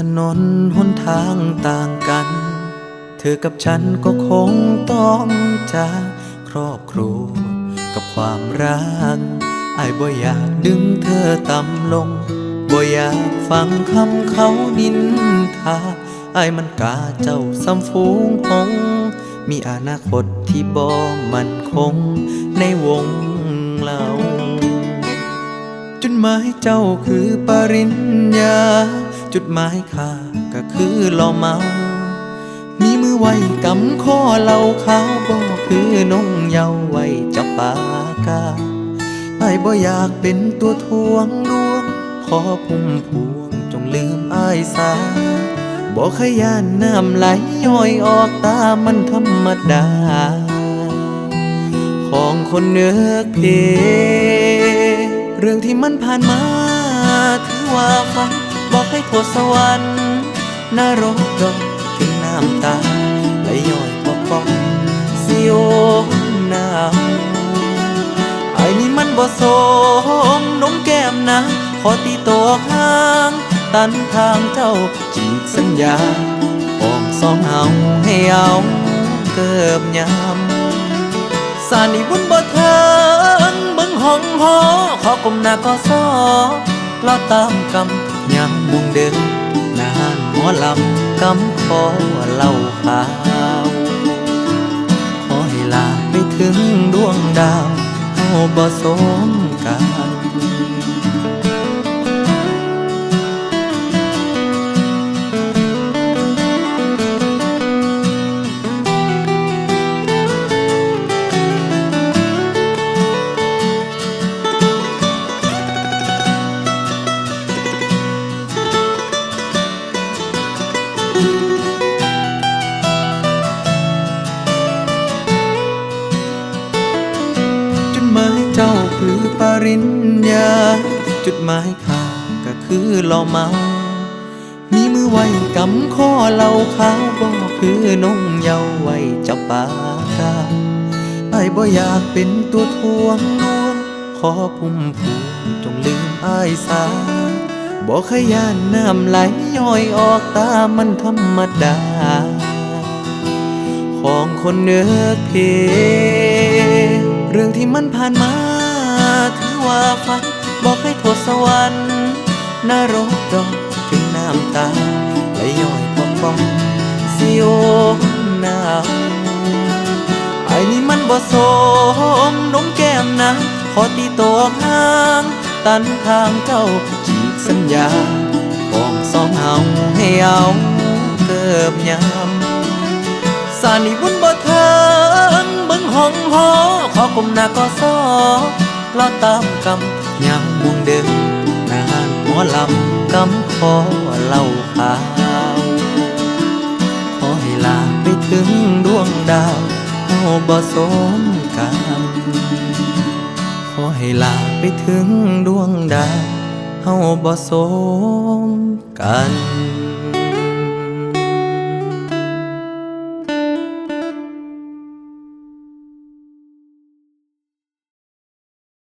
ถนนหนทางต่างกัน เธอกับฉันก็คงต้องจากครอบครัวกับความรักไอ้บ่อยากดึงเธอต่ำลง บ่อยากฟังคำเขานินทาไอ้มันกาเจ้าสำฟูงหง มีอนาคตที่บ่มันคงในวงเรา หมายเจ้าคือปริญญา จุดหมายข้าก็คือเหล่าเมา มีมือไว้กำข้อเหล่าขาวบ่คือนงเยาว์ไว้จับปากาไอ้บ่อยากเป็นตัวทวงดวงขอพุ่มพวงจงลืมอ้ายสาบ่ขยานน้ำไหลย้อยออกตามันธรรมดา ของคนเนื้อเพ เรื่องที่มันผ่านมา ถือว่าฝัน บอกให้โทษสวรรค์นรกดอกถึงน้ำตาไหลย้อยพอปองสิโอหนาวไอ้นี่มันบ่สมนมแก้มนางขอตีตัวห่าง ตันทางเจ้าจีกสัญญาของสองเฮาให้เอาเกิบยามสานีบุญบ่เทิงเบิ่งห้อ งหอขอกลมหน้าก็ซอเราตามกำยังบุงเดินนานหมอลำกำขอเล่าข่าวขอให้ลาไปถึงดวงดาวเฮาบ่สมกัน ริญญา จุดหมายข้าก็คือเหล่าเมา มีมือไว้กำข้อเหล่าขาวบ่คือนงเยาว์ไว้จับปากาไอ้บ่อยากเป็นตัวทวงดวงขอพุ่มพวงจงลืมอ้ายสาบ่ขยานน้ำไหลย้อยออกตามันธรรมดา ของคนเนื้อเพเรื่องที่มันผ่านมา ว่าฝัน บอกให้โทษสวรรค์นรกดอกถึงน้ำตาไหลย้อยพอปองสิโอหนาวไอ้นี่มันบ่สมนมแก้มนางขอตีตัวห่าง ตันทางเจ้าจีกสัญญาของสองเฮาให้เอาเกิบยามสานีบุญบ่เทิงเบิ่งห้องหอขอกลมหน้าก็ซอ เราตามกำยังมุงเดิมนานหัวลำกำคอเล่าข่าวขอให้ลาไปถึงดวงดาวเฮาบ่สมกันขอให้ลาไปถึงดวงดาวเฮาบ่สมกัน